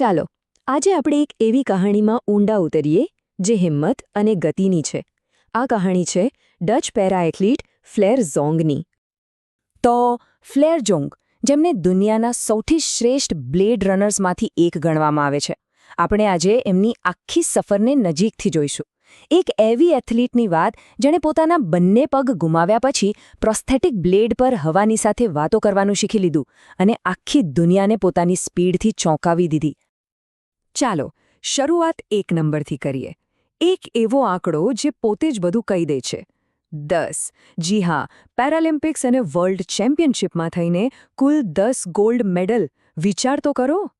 ચાલો, આજે આપણે એક એવી કહાણીમાં ઊંડા ઉતરીએ, જે હિંમત અને ગતિની છે. આ કહાણી છે ડચ પેરા એથ્લીટ ફ્લેર ઝોંગની. તો, ફ્લેર જોંગ જેમને દુનિયાના સૌથી શ્રેષ્ઠ બ્લેડ રનર્સમાંથી એક ગણવામાં આવે છે. આપણે આજે એમની આખી સફરને નજીકથી જોઈશું. એક એવી એથ્લીટની વાત, જેણે પોતાના બંને પગ ગુમાવ્યા પછી પ્રોસ્થેટિક બ્લેડ પર હવાની સાથે વાતો કરવાનું શીખી લીધું અને આખી દુનિયાને પોતાની સ્પીડથી ચોંકાવી દીધી. ચાલો, શરૂઆત એક નંબરથી કરીએ. એક એવો આંકડો જે પોતે જ બધું કહી દે છે. દસ. જી હા, પેરાલિમ્પિક્સ અને વર્લ્ડ ચેમ્પિયનશિપમાં થઈને કુલ દસ ગોલ્ડ મેડલ. વિચાર તો કરો.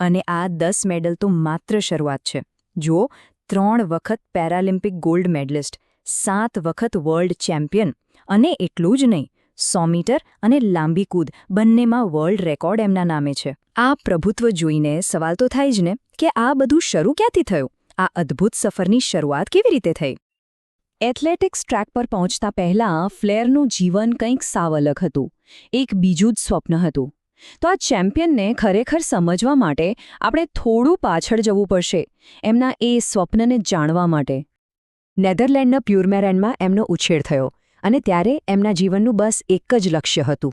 અને આ દસ મેડલ તો માત્ર શરૂઆત છે. જુઓ, ત્રણ વખત પેરાલિમ્પિક ગોલ્ડ મેડલિસ્ટ, સાત વખત વર્લ્ડ ચેમ્પિયન, અને એટલું જ નહીં. સો મીટર અને લાંબી કૂદ બંનેમાં વર્લ્ડ રેકોર્ડ એમના નામે છે. આ પ્રભુત્વ જોઈને સવાલ તો થાય જ ને, કે આ બધું શરૂ ક્યાંથી થયું? આ અદ્ભુત સફરની શરૂઆત કેવી રીતે થઈ? એથ્લેટિક્સ ટ્રેક પર પહોંચતા પહેલાં ફ્લેરનું જીવન કંઈક સાવ અલગ હતું, એક બીજું જ સ્વપ્ન હતું. તો આ ચેમ્પિયનને ખરેખર સમજવા માટે આપણે થોડું પાછળ જવું પડશે, એમના એ સ્વપ્નને જાણવા માટે. નેધરલેન્ડના પ્યુરમેરેન્ડમાં એમનો ઉછેર થયો. અને ત્યારે એમના જીવનનું બસ એક જ લક્ષ્ય હતું.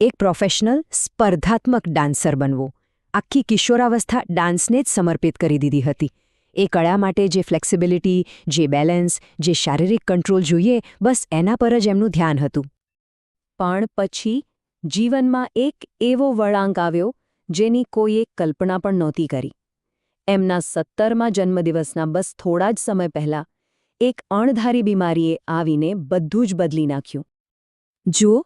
એક પ્રોફેશનલ સ્પર્ધાત્મક ડાન્સર બનવું. આખી કિશોરાવસ્થા ડાન્સને જ સમર્પિત કરી દીધી હતી. એ કળા માટે જે ફ્લેક્સિબિલિટી જે બેલેન્સ જે શારીરિક કંટ્રોલ જોઈએ, બસ એના પર જ એમનું ધ્યાન હતું. પણ પછી જીવનમાં એક એવો વળાંક આવ્યો, જેની કોઈએ કલ્પના પણ નહોતી કરી. એમના સત્તરમાં જન્મદિવસના બસ થોડા જ સમય પહેલા એક અણધારી બીમારીએ આવીને બધું જ બદલી નાખ્યું. જુઓ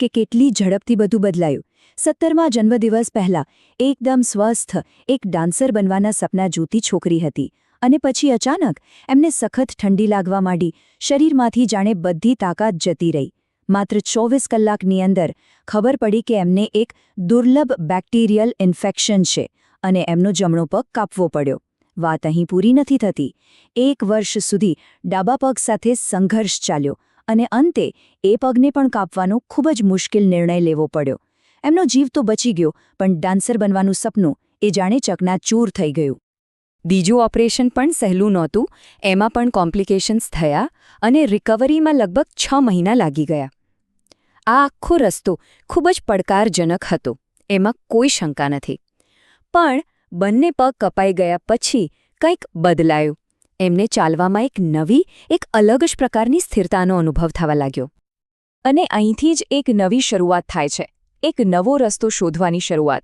કે કેટલી ઝડપથી બધું બદલાયું. સત્તરમાં જન્મદિવસ પહેલાં એકદમ સ્વસ્થ, એક ડાન્સર બનવાના સપના જોતી છોકરી હતી અને પછી અચાનક એમને સખત ઠંડી લાગવા માંડી. શરીરમાંથી જાણે બધી તાકાત જતી રહી. માત્ર ચોવીસ કલાકની અંદર ખબર પડી કે એમને એક દુર્લભ બેક્ટેરિયલ ઇન્ફેક્શન છે અને એમનો જમણો પગ કાપવો પડ્યો. વાત અહીં પૂરી નથી થતી. એક વર્ષ સુધી ડાબા પગ સાથે સંઘર્ષ ચાલ્યો અને અંતે એ પગને પણ કાપવાનો ખૂબ જ મુશ્કેલ નિર્ણય લેવો પડ્યો. એમનો જીવ તો બચી ગયો, પણ ડાન્સર બનવાનું સપનું એ જાણે ચકનાચૂર થઈ ગયું. બીજું ઓપરેશન પણ સહેલું નહોતું, એમાં પણ કોમ્પ્લિકેશન્સ થયા અને રિકવરીમાં લગભગ છ મહિના લાગી ગયા. આ આખો રસ્તો ખૂબ જ પડકારજનક હતો, એમાં કોઈ શંકા નથી. પણ બંને પગ કપાઈ ગયા પછી કંઈક બદલાયું. એમને ચાલવામાં એક નવી, એક અલગ જ પ્રકારની સ્થિરતાનો અનુભવ થવા લાગ્યો. અને અહીંથી જ એક નવી શરૂઆત થાય છે. એક નવો રસ્તો શોધવાની શરૂઆત.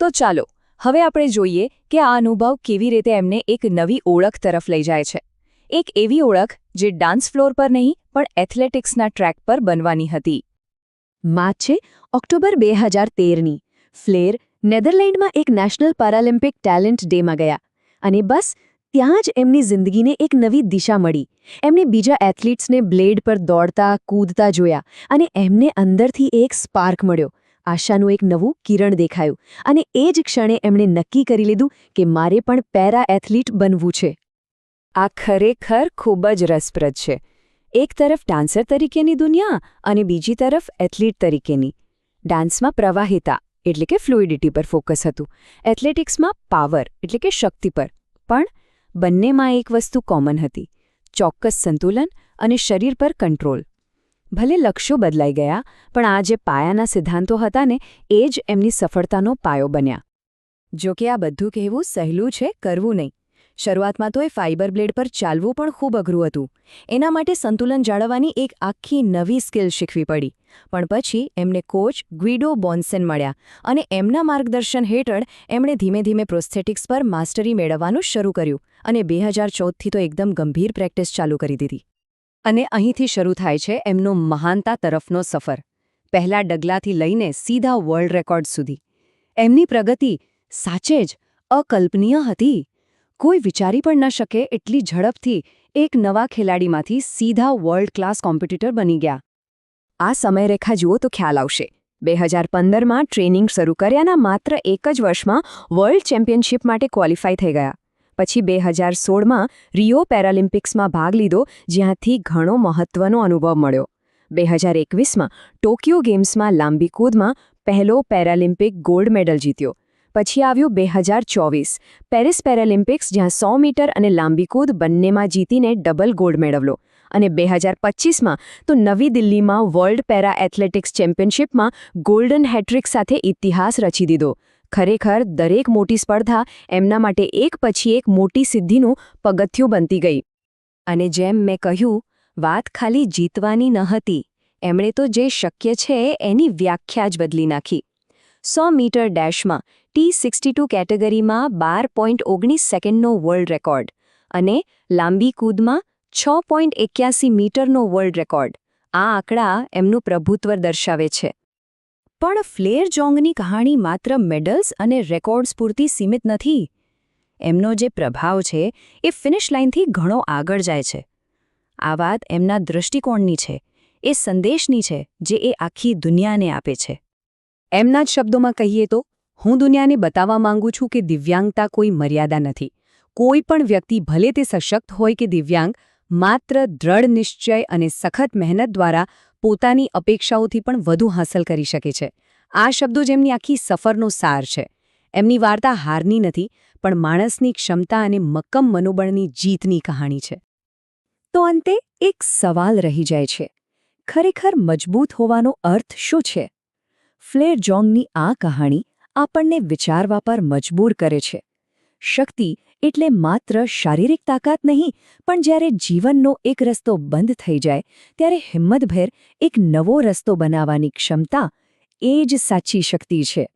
તો ચાલો, હવે આપણે જોઈએ કે આ અનુભવ કેવી રીતે એમને એક નવી ઓળખ તરફ લઈ જાય છે. એક એવી ઓળખ જે ડાન્સ ફ્લોર પર નહીં, પણ એથ્લેટિક્સના ટ્રેક પર બનવાની હતી. માર્ચ છે ઓક્ટોબર બે હજાર તેરની ફ્લેર નેધરલેન્ડમાં એક નેશનલ પેરાલિમ્પિક ટેલેન્ટ ડેમાં ગયા અને બસ ત્યાં જ એમની જિંદગીને એક નવી દિશા મળી. એમને બીજા એથ્લીટ્સને બ્લેડ પર દોડતા, કૂદતા જોયા અને એમને અંદરથી એક સ્પાર્ક મળ્યો. આશાનું એક નવું કિરણ દેખાયું અને એ જ ક્ષણે એમણે નક્કી કરી લીધું કે મારે પણ પેરા એથ્લીટ બનવું છે. આ ખરેખર ખૂબ જ રસપ્રદ છે. એક તરફ ડાન્સર તરીકેની દુનિયા અને બીજી તરફ એથ્લીટ તરીકેની. ડાન્સમાં પ્રવાહિતા એટલે કે ફ્લુઇડિટી પર ફોકસ હતું. એથ્લેટિક્સમાં પાવર એટલે કે શક્તિ પર. પણ બંનેમાં એક વસ્તુ કોમન હતી. ચોક્કસ સંતુલન અને શરીર પર કંટ્રોલ ભલે લક્ષ્યો બદલાઈ ગયા, પણ આ જે પાયાના સિદ્ધાંતો હતા ને, એ જ એમની સફળતાનો પાયો બન્યા. જો કે આ બધું કહેવું સહેલું છે, કરવું નહીં. શરૂઆતમાં તો એ ફાઇબર બ્લેડ પર ચાલવું પણ ખૂબ અઘરું હતું. એના માટે સંતુલન જાળવવાની એક આખી નવી સ્કિલ શીખવી પડી. પણ પછી એમને કોચ ગ્વિડો બોન્સેન મળ્યા અને એમના માર્ગદર્શન હેઠળ એમણે ધીમે ધીમે પ્રોસ્થેટિક્સ પર માસ્ટરી મેળવવાનું શરૂ કર્યું અને બે હજાર ચૌદથી તો એકદમ ગંભીર પ્રેક્ટિસ ચાલુ કરી દીધી. અને અહીંથી શરૂ થાય છે એમનો મહાનતા તરફનો સફર. પહેલા ડગલાથી લઈને સીધા વર્લ્ડ રેકોર્ડ સુધી. એમની પ્રગતિ સાચે જ અકલ્પનીય હતી. કોઈ વિચારી પણ ન શકે એટલી ઝડપથી એક નવા ખેલાડીમાંથી સીધા વર્લ્ડ ક્લાસ કોમ્પિટિટર બની ગયા. આ સમયરેખા જુઓ તો ખ્યાલ આવશે. બે હજાર પંદરમાં ટ્રેનિંગ શરૂ કર્યાના માત્ર એક જ વર્ષમાં વર્લ્ડ ચેમ્પિયનશિપ માટે ક્વોલિફાય થઈ ગયા. પછી બે હજાર સોળમાં રિયો પેરાલિમ્પિક્સમાં ભાગ લીધો, જ્યાંથી ઘણો મહત્વનો અનુભવ મળ્યો. બે હજાર એકવીસમાં ટોક્યો ગેમ્સમાં લાંબી કૂદમાં પહેલો પેરાલિમ્પિક ગોલ્ડ મેડલ જીત્યો. પછી આવ્યું બે હજાર ચોવીસ. પેરિસ પેરાલિમ્પિક્સ, જ્યાં સો મીટર અને લાંબી કૂદ બંનેમાં જીતીને ડબલ ગોલ્ડ મેળવલો અને બે હજાર પચીસમાં તો નવી દિલ્હીમાં વર્લ્ડ પેરા એથ્લેટિક્સ ચેમ્પિયનશિપમાં ગોલ્ડન હેટ્રિક સાથે ઇતિહાસ રચી દીધો. ખરેખર, દરેક મોટી સ્પર્ધા એમના માટે એક પછી એક મોટી સિદ્ધિનું પગથિયું બનતી ગઈ. અને જેમ મેં કહ્યું, વાત ખાલી જીતવાની ન હતી. એમણે તો જે શક્ય છે એની વ્યાખ્યા જ બદલી નાખી. સો મીટર ડેશમાં ટી સિક્સટી ટુ કેટેગરીમાં બાર પોઈન્ટ ઓગણીસ સેકન્ડનો વર્લ્ડ રેકોર્ડ અને લાંબી કૂદમાં છ પોઈન્ટ એક્યાસી મીટરનો વર્લ્ડ રેકોર્ડ આ આંકડા એમનું પ્રભુત્વ દર્શાવે છે. પણ ફ્લેર જોંગની કહાણી માત્ર મેડલ્સ અને રેકોર્ડ્સ પૂરતી સીમિત નથી. એમનો જે પ્રભાવ છે એ ફિનિશ લાઇનથી ઘણો આગળ જાય છે. આ વાત એમના દૃષ્ટિકોણની છે. એ સંદેશની છે જે એ આખી દુનિયાને આપે છે. એમના જ શબ્દોમાં કહીએ તો હું દુનિયાને બતાવવા માંગુ છું કે દિવ્યાંગતા કોઈ મર્યાદા નથી. કોઈ પણ વ્યક્તિ ભલે તે સશક્ત હોય કે દિવ્યાંગ, માત્ર દ્રઢ નિશ્ચય અને સખત મહેનત દ્વારા પોતાની અપેક્ષાઓથી પણ વધુ હાંસલ કરી શકે છે. આ શબ્દો જેમની આખી સફરનો સાર છે. એમની વાર્તા હારની નથી, પણ માણસની ક્ષમતા અને મક્કમ મનોબળની જીતની કહાણી છે. તો અંતે એક સવાલ રહી જાય છે. ખરેખર મજબૂત હોવાનો અર્થ શું છે? ફ્લેર જોંગની આ કહાણી આપણને વિચારવા પર મજબૂર કરે છે. શક્તિ એટલે માત્ર શારીરિક તાકાત નહીં, પણ જ્યારે જીવનનો એક રસ્તો બંધ થઈ જાય, ત્યારે હિંમતભેર એક નવો રસ્તો બનાવવાની ક્ષમતા એ જ સાચી શક્તિ છે.